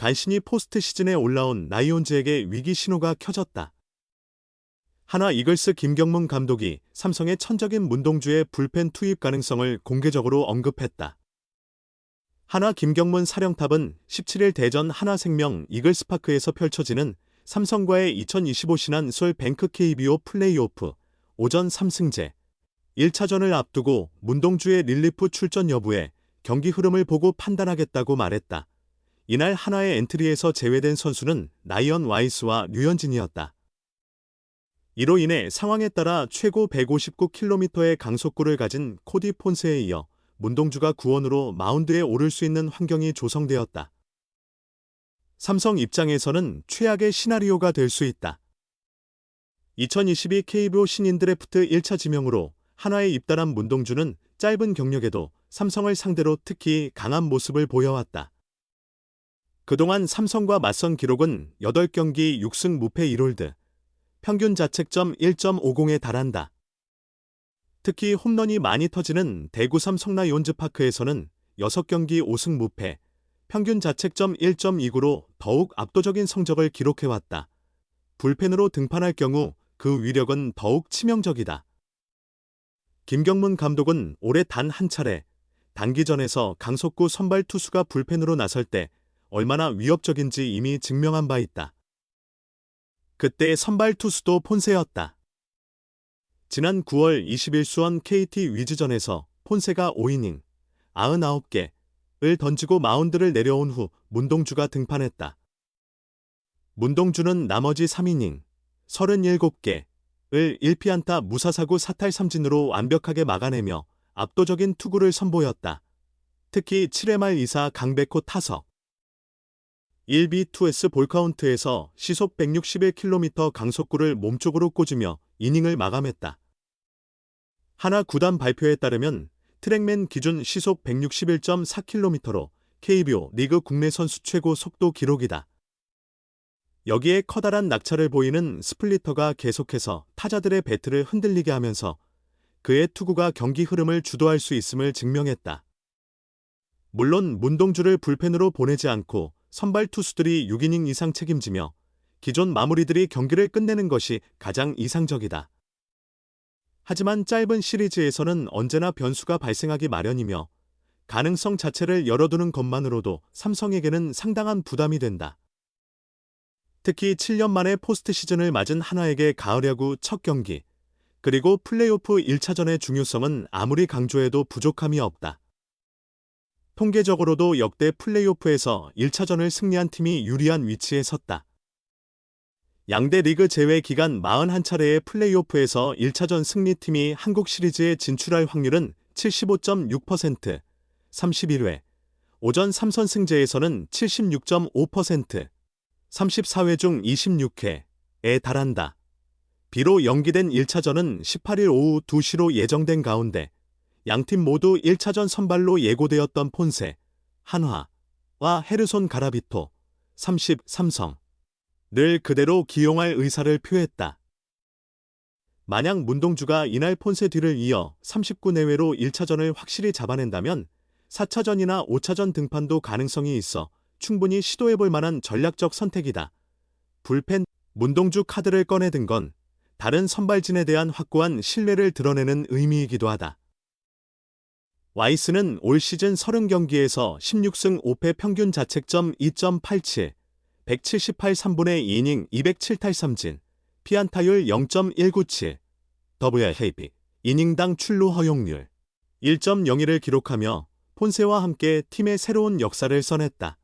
간신히 포스트 시즌에 올라온 라이온즈에게 위기 신호가 켜졌다. 하나 이글스 김경문 감독이 삼성의 천적인 문동주의 불펜 투입 가능성을 공개적으로 언급했다. 하나 김경문 사령탑은 17일 대전 하나생명 이글스파크에서 펼쳐지는 삼성과의 2025 신한 술 뱅크 KBO 플레이오프 오전 3승제 1차전을 앞두고 문동주의 릴리프 출전 여부에 경기 흐름을 보고 판단하겠다고 말했다. 이날 하나의 엔트리에서 제외된 선수는 나이언 와이스와 류현진이었다. 이로 인해 상황에 따라 최고 159km의 강속구를 가진 코디 폰세에 이어 문동주가 구원으로 마운드에 오를 수 있는 환경이 조성되었다. 삼성 입장에서는 최악의 시나리오가 될 수 있다. 2022 KBO 신인 드래프트 1차 지명으로 한화에 입단한 문동주는 짧은 경력에도 삼성을 상대로 특히 강한 모습을 보여왔다. 그동안 삼성과 맞선 기록은 8경기 6승 무패 1홀드, 평균 자책점 1.50에 달한다. 특히 홈런이 많이 터지는 대구 삼성 라이온즈파크에서는 6경기 5승 무패, 평균 자책점 1.29로 더욱 압도적인 성적을 기록해왔다. 불펜으로 등판할 경우 그 위력은 더욱 치명적이다. 김경문 감독은 올해 단 한 차례 단기전에서 강속구 선발 투수가 불펜으로 나설 때 얼마나 위협적인지 이미 증명한 바 있다. 그때 선발 투수도 폰세였다. 지난 9월 20일 수원 KT 위즈전에서 폰세가 5이닝 99개를 던지고 마운드를 내려온 후 문동주가 등판했다. 문동주는 나머지 3이닝 37개를 1피안타 무사사구 사탈 삼진으로 완벽하게 막아내며 압도적인 투구를 선보였다. 특히 7회 말 이사 강백호 타석 1B2S 볼카운트에서 시속 161km 강속구를 몸쪽으로 꽂으며 이닝을 마감했다. 하나 구단 발표에 따르면 트랙맨 기준 시속 161.4km로 KBO 리그 국내 선수 최고 속도 기록이다. 여기에 커다란 낙차를 보이는 스플리터가 계속해서 타자들의 배트를 흔들리게 하면서 그의 투구가 경기 흐름을 주도할 수 있음을 증명했다. 물론 문동주를 불펜으로 보내지 않고 선발 투수들이 6이닝 이상 책임지며 기존 마무리들이 경기를 끝내는 것이 가장 이상적이다. 하지만 짧은 시리즈에서는 언제나 변수가 발생하기 마련이며 가능성 자체를 열어두는 것만으로도 삼성에게는 상당한 부담이 된다. 특히 7년 만에 포스트 시즌을 맞은 한화에게 가을 야구 첫 경기, 그리고 플레이오프 1차전의 중요성은 아무리 강조해도 부족함이 없다. 통계적으로도 역대 플레이오프에서 1차전을 승리한 팀이 유리한 위치에 섰다. 양대 리그 제외 기간 41차례의 플레이오프에서 1차전 승리팀이 한국 시리즈에 진출할 확률은 75.6%, 31회, 오전 3선 승제에서는 76.5%, 34회 중 26회에 달한다. 비록 연기된 1차전은 18일 오후 2시로 예정된 가운데 양팀 모두 1차전 선발로 예고되었던 폰세, 한화와 헤르손 가라비토, 33성 늘 그대로 기용할 의사를 표했다. 만약 문동주가 이날 폰세 뒤를 이어 39 내외로 1차전을 확실히 잡아낸다면 4차전이나 5차전 등판도 가능성이 있어 충분히 시도해볼 만한 전략적 선택이다. 불펜 문동주 카드를 꺼내든 건 다른 선발진에 대한 확고한 신뢰를 드러내는 의미이기도 하다. 와이스는 올 시즌 30경기에서 16승 5패 평균 자책점 2.87, 178 3분의 2이닝 207탈 삼진, 피안타율 0.197, WHIP, 이닝당 출루 허용률 1.01을 기록하며 폰세와 함께 팀의 새로운 역사를 써냈다.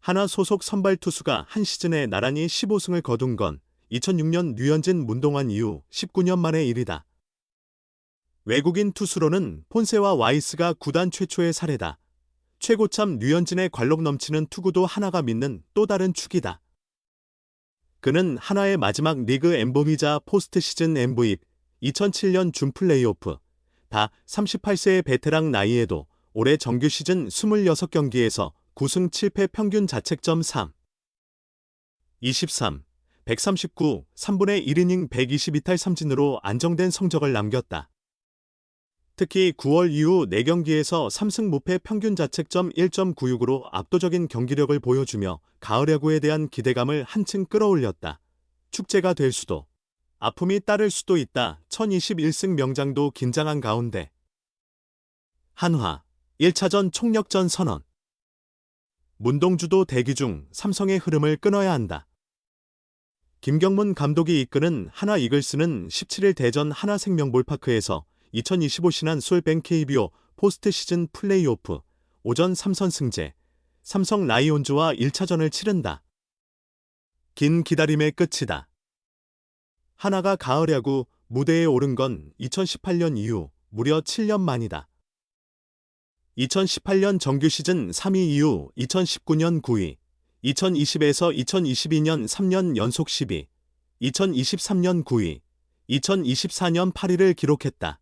하나 소속 선발 투수가 한 시즌에 나란히 15승을 거둔 건 2006년 류현진 문동환 이후 19년 만의 일이다. 외국인 투수로는 폰세와 와이스가 구단 최초의 사례다. 최고참 류현진의 관록 넘치는 투구도 하나가 믿는 또 다른 축이다. 그는 하나의 마지막 리그 엠범이자 포스트 시즌 MVP, 2007년 준 플레이오프, 다 38세의 베테랑 나이에도 올해 정규 시즌 26경기에서 9승 7패 평균 자책점 3, 23, 139, 3분의 1이닝 122탈 삼진으로 안정된 성적을 남겼다. 특히 9월 이후 4경기에서 3승 무패 평균 자책점 1.96으로 압도적인 경기력을 보여주며 가을 야구에 대한 기대감을 한층 끌어올렸다. 축제가 될 수도, 아픔이 따를 수도 있다. 1021승 명장도 긴장한 가운데 한화 1차전 총력전 선언 문동주도 대기 중 삼성의 흐름을 끊어야 한다. 김경문 감독이 이끄는 하나 이글스는 17일 대전 하나생명볼파크에서 2025 신한 솔뱅 KBO 포스트 시즌 플레이오프 오전 3선 승제 삼성 라이온즈와 1차전을 치른다. 긴 기다림의 끝이다. 하나가 가을 야구 무대에 오른 건 2018년 이후 무려 7년 만이다. 2018년 정규 시즌 3위 이후 2019년 9위, 2020에서 2022년 3년 연속 10위, 2023년 9위, 2024년 8위를 기록했다.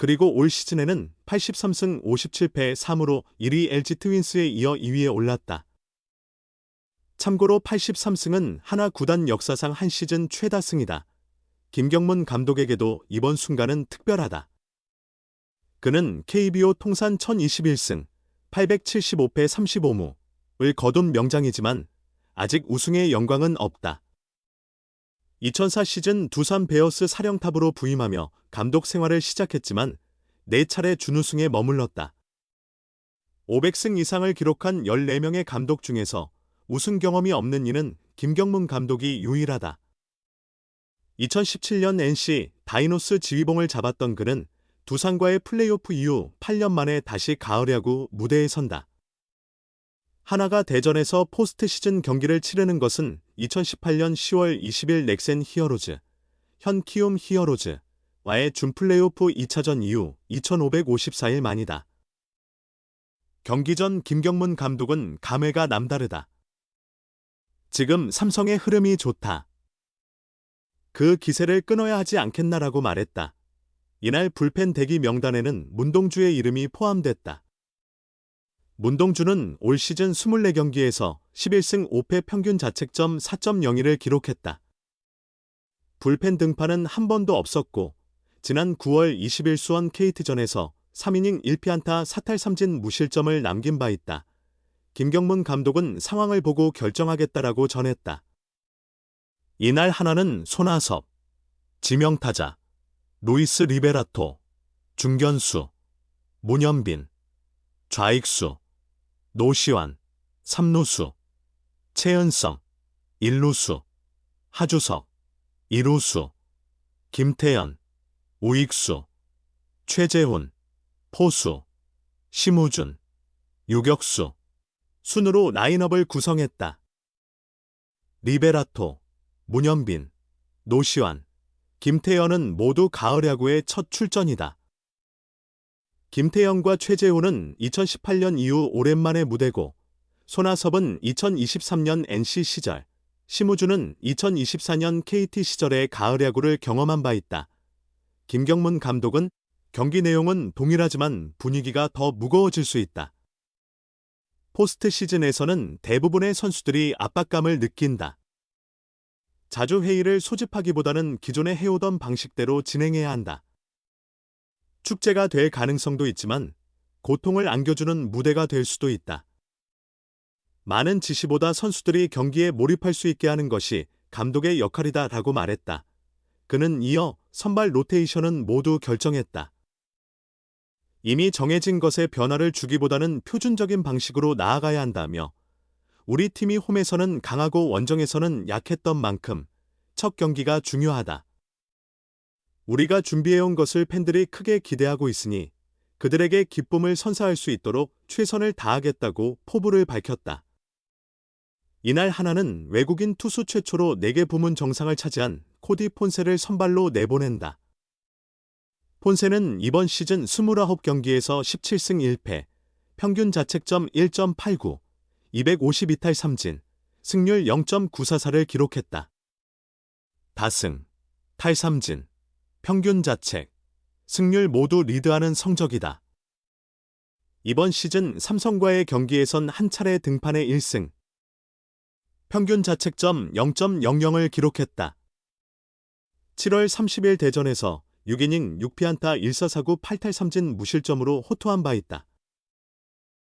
그리고 올 시즌에는 83승 57패 3으로 1위 LG 트윈스에 이어 2위에 올랐다. 참고로 83승은 하나 구단 역사상 한 시즌 최다승이다. 김경문 감독에게도 이번 순간은 특별하다. 그는 KBO 통산 1021승, 875패 35무를 거둔 명장이지만 아직 우승의 영광은 없다. 2004 시즌 두산 베어스 사령탑으로 부임하며 감독 생활을 시작했지만 4차례 준우승에 머물렀다. 500승 이상을 기록한 14명의 감독 중에서 우승 경험이 없는 이는 김경문 감독이 유일하다. 2017년 NC 다이노스 지휘봉을 잡았던 그는 두산과의 플레이오프 이후 8년 만에 다시 가을 야구 무대에 선다. 하나가 대전에서 포스트 시즌 경기를 치르는 것은 2018년 10월 20일 넥센 히어로즈, 현 키움 히어로즈 와의 준 플레이오프 2차전 이후 2554일 만이다. 경기 전 김경문 감독은 감회가 남다르다. 지금 삼성의 흐름이 좋다. 그 기세를 끊어야 하지 않겠나라고 말했다. 이날 불펜 대기 명단에는 문동주의 이름이 포함됐다. 문동주는 올 시즌 24경기에서 11승 5패 평균 자책점 4.01을 기록했다. 불펜 등판은 한 번도 없었고 지난 9월 20일 수원 KT전에서 3이닝 1피안타 사탈 3진 무실점을 남긴 바 있다. 김경문 감독은 상황을 보고 결정하겠다라고 전했다. 이날 하나는 손아섭, 지명타자, 루이스 리베라토, 중견수, 문현빈, 좌익수, 노시환, 삼루수, 최은성, 일루수, 하주석, 이루수, 김태현, 우익수, 최재훈, 포수, 심우준, 유격수, 순으로 라인업을 구성했다. 리베라토, 문현빈, 노시환, 김태현은 모두 가을 야구의 첫 출전이다. 김태현과 최재훈은 2018년 이후 오랜만의 무대고 손아섭은 2023년 NC 시절, 심우준은 2024년 KT 시절의 가을 야구를 경험한 바 있다. 김경문 감독은 경기 내용은 동일하지만 분위기가 더 무거워질 수 있다. 포스트 시즌에서는 대부분의 선수들이 압박감을 느낀다. 자주 회의를 소집하기보다는 기존에 해오던 방식대로 진행해야 한다. 축제가 될 가능성도 있지만 고통을 안겨주는 무대가 될 수도 있다. 많은 지시보다 선수들이 경기에 몰입할 수 있게 하는 것이 감독의 역할이다 라고 말했다. 그는 이어 선발 로테이션은 모두 결정했다. 이미 정해진 것에 변화를 주기보다는 표준적인 방식으로 나아가야 한다며 우리 팀이 홈에서는 강하고 원정에서는 약했던 만큼 첫 경기가 중요하다. 우리가 준비해온 것을 팬들이 크게 기대하고 있으니 그들에게 기쁨을 선사할 수 있도록 최선을 다하겠다고 포부를 밝혔다. 이날 하나는 외국인 투수 최초로 4개 부문 정상을 차지한 코디 폰세를 선발로 내보낸다. 폰세는 이번 시즌 29경기에서 17승 1패, 평균 자책점 1.89, 252탈 3진, 승률 0.944를 기록했다. 다승, 탈삼진, 평균 자책, 승률 모두 리드하는 성적이다. 이번 시즌 삼성과의 경기에선 한 차례 등판에 1승, 평균 자책점 0.00을 기록했다. 7월 30일 대전에서 6이닝 6피안타 1사사구 8탈3진 무실점으로 호투한 바 있다.